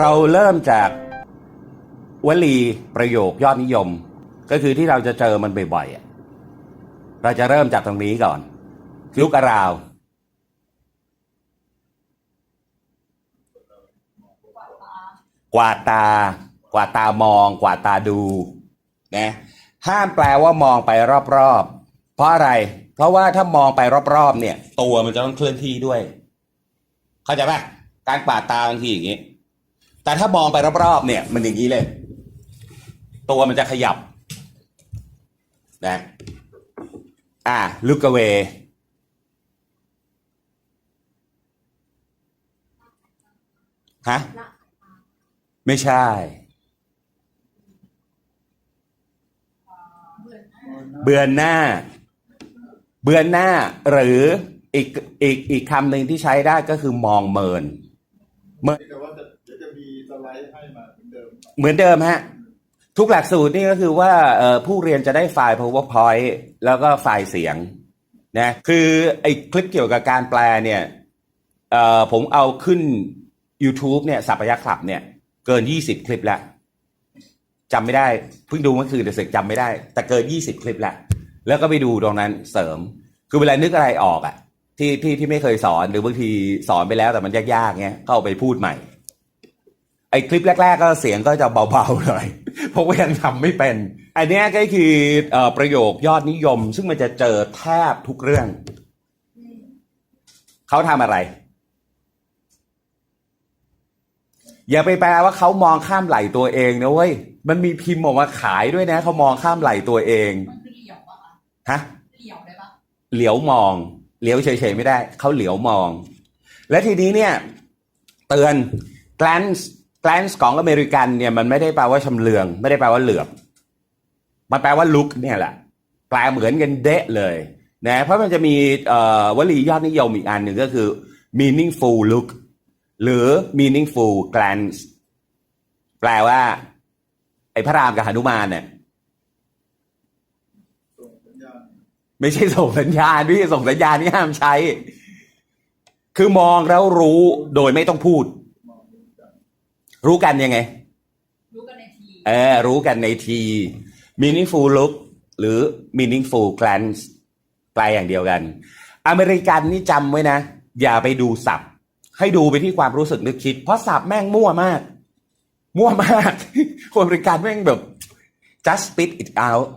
เราเริ่มจากวลีประโยคยอดนิยม ก็คือที่เราจะเจอมันบ่อยๆเราจะเริ่มจากตรงนี้ก่อน ลุกอราว กวาดตา กวาดตามอง กวาดตาดูนะห้ามแปลว่ามองไปรอบๆ เพราะอะไร เพราะว่าถ้ามองไปรอบๆ เนี่ย ตัวมันจะต้องเคลื่อนที่ด้วย เข้าใจปะการกวาดตาบางทีอย่างนี้ แต่ถ้ามองไปรอบๆเนี่ย มันอย่างนี้เลย ตัวมันจะขยับนะอ่า look away ฮะ ไม่ใช่ เบือนหน้า เบือนหน้า หรืออีกอีกอีกคำหนึ่งที่ใช้ได้ก็คือมองเมินแต่ว่าจะเดี๋ยวจะ มีสไลด์ให้มาเหมือนเดิม เหมือนเดิมฮะ ทุกหลักสูตรนี่ก็คือว่าผู้เรียนจะได้ไฟล์ powerpoint แล้วก็ไฟล์เสียงนะคือไอ้คลิปเกี่ยวกับการแปลเนี่ยผมเอาขึ้น YouTube เนี่ยสัพยาคลับเนี่ย เกิน 20 คลิปแล้วจำไม่ได้เพิ่งดูเมื่อคืนแต่เสกจำไม่ได้ แต่เกิน 20 คลิปแล้วแล้วก็ไปดูตรงนั้นเสริม คือเวลานึกอะไรออกอะที่ที่ที่ไม่เคยสอนหรือบางทีสอนไปแล้วแต่มันยากๆเงี้ยก็เอาไปพูดใหม่ ไอคลิปแรก ๆ ก็เสียงก็จะเบาๆหน่อยเพราะว่ายังทำไม่เป็น อันเนี้ยก็คือประโยคยอดนิยม ซึ่งมันจะเจอแทบทุกเรื่อง เขาทำอะไร อย่าไปแปลว่าเขามองข้ามไหลตัวเองนะเว้ยมันมีพิมพ์ออกมาขายด้วยนะเขามองข้ามไหลตัวเองมันคือเหลียวปะคะฮะเหลียวได้ปะเหลียวมอง เหลียวเฉยๆไม่ได้ เขาเหลียวมอง และทีนี้เนี่ย เตือน glance glance ของอเมริกันเนี่ยมันไม่ได้แปลว่าชำเลือง ไม่ได้แปลว่าเหลือบ มันแปลว่า look เนี่ยแหละแปลเหมือนกันเดะเลยนะเพราะมันจะมีวลียอดนิยมอีกอันหนึ่งก็คือ meaningful look หรือ meaningful glance แปลว่า ไอ้พระรามกับหนุมานเนี่ยไม่ใช่ส่งสัญญาณพี่ส่งสัญญาณนี่ห้ามใช้ คือมองแล้วรู้โดยไม่ต้องพูด รู้กันยังไง รู้กันในทีเออรู้กันในที meaningful look หรือ meaningful glance แปลอย่างเดียวกัน อเมริกันนี่จำไว้นะ อย่าไปดูศัพท์ให้ดูไปที่ความรู้สึกนึกคิด เพราะศัพท์แม่งมั่วมาก มั่วมาก คนอเมริกันแม่งแบบ just spit it out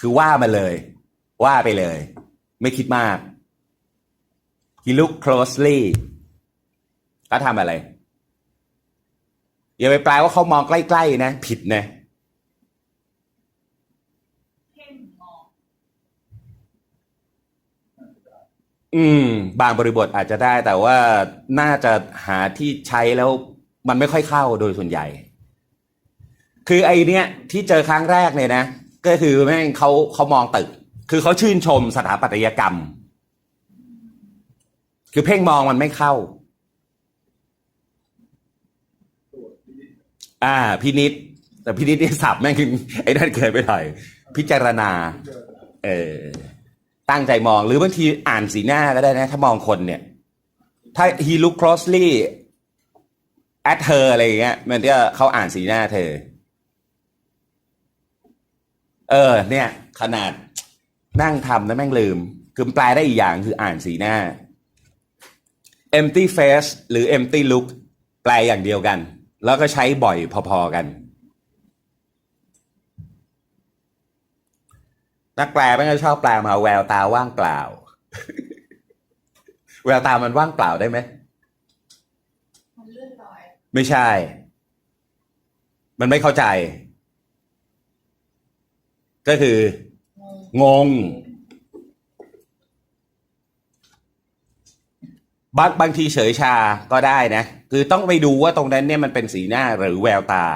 คือว่ามาเลย ว่าไปเลย ไม่คิดมาก he look closely เขาทำอะไร อย่าไปแปลว่าเขามองใกล้ ๆ นะ ผิดนะเพ่งมองอืม บางบริบทอาจจะได้ แต่ว่าน่าจะหาที่ใช้แล้วมันไม่ค่อยเข้าโดยส่วนใหญ่ คือไอเนี้ยที่เจอครั้งแรกเนี่ยนะ ก็คือแม่งเขาเขามองตึก คือเขาชื่นชมสถาปัตยกรรม คือเพ่งมองมันไม่เข้า ตรวจที่นี่ อ่าพินิษแต่พินิษนี่สับแม่งคือไอ้นั่นเกินไปหน่อย พิจารณา เออตั้งใจมองหรือบางทีอ่านสีหน้าก็ได้นะ ถ้ามองคนเนี่ย ถ้า he look closely at her อะไรอย่างเงี้ย มันก็เขาอ่านสีหน้าเธอ เออ เนี่ย ขนาดนั่งทำแล้วแม่งลืม คือแปลได้อีกอย่างคืออ่านสีหน้า empty face หรือ empty look แปลอย่างเดียวกัน แล้วก็ใช้บ่อยพอๆกัน นักแปลไม่งชอบแปลมาแววตาว่างเปล่า แววตามันว่างเปล่าได้ไหมมันเลื่อนลอย ไม่ใช่ มันไม่เข้าใจ ก็คือ งงงงบางบางทีเฉยชาก็ได้นะ คือต้องไปดูว่าตรงนั้นเนี่ยมันเป็นสีหน้าหรือแววตา